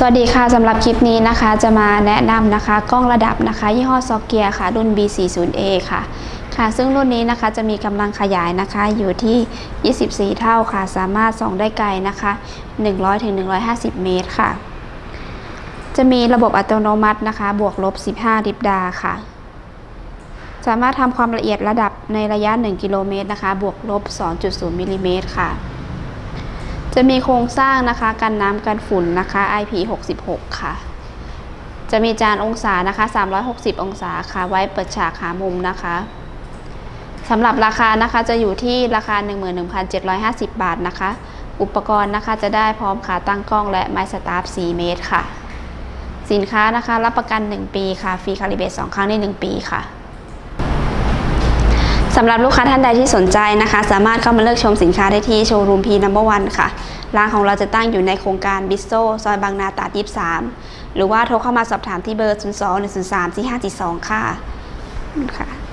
สวัสดีค่ะสำหรับคลิปนี้นะคะจะมาแนะนำนะคะ กล้องระดับนะคะ ยี่ห้อซอกเกียค่ะ รุ่น B40A ค่ะค่ะ ซึ่งรุ่นนี้นะคะจะมีกำลังขยายนะคะอยู่ที่ 24 เท่าค่ะ สามารถส่องได้ไกลนะคะ 100-150 เมตรค่ะ จะมีระบบอัตโนมัตินะคะ บวกลบ 15ลิปดาค่ะ สามารถทำความละเอียดระดับในระยะ 1 กิโลเมตรนะคะ บวกลบ 2.0มิลลิเมตรค่ะ จะมีโครงสร้างนะคะกันน้ำกันฝุ่นนะคะ IP66 ค่ะ จะมีจานองศานะคะ 360 องศาค่ะ ไว้เปิดฉากหามุมนะคะสำหรับราคานะคะจะอยู่ที่ราคา 11,750 บาทนะคะ อุปกรณ์นะคะจะได้พร้อมขาตั้งกล้องและไม้สตาร์ฟ4 เมตรค่ะ สินค้านะคะรับประกัน 1 ปีค่ะ ฟรีคาลิเบต2ครั้งใน 1 ปีค่ะ สำหรับลูกค้าท่านใดที่สนใจนะคะ สามารถเข้ามาเลือกชมสินค้าได้ที่โชว์รูมพีนัมเบอร์วันค่ะ ร้านของเราจะตั้งอยู่ในโครงการบิสโซซอยบางนาตราด23 หรือว่าโทรเข้ามาสอบถามที่เบอร์ 02 103 4542 ค่ะขอบคุณค่ะ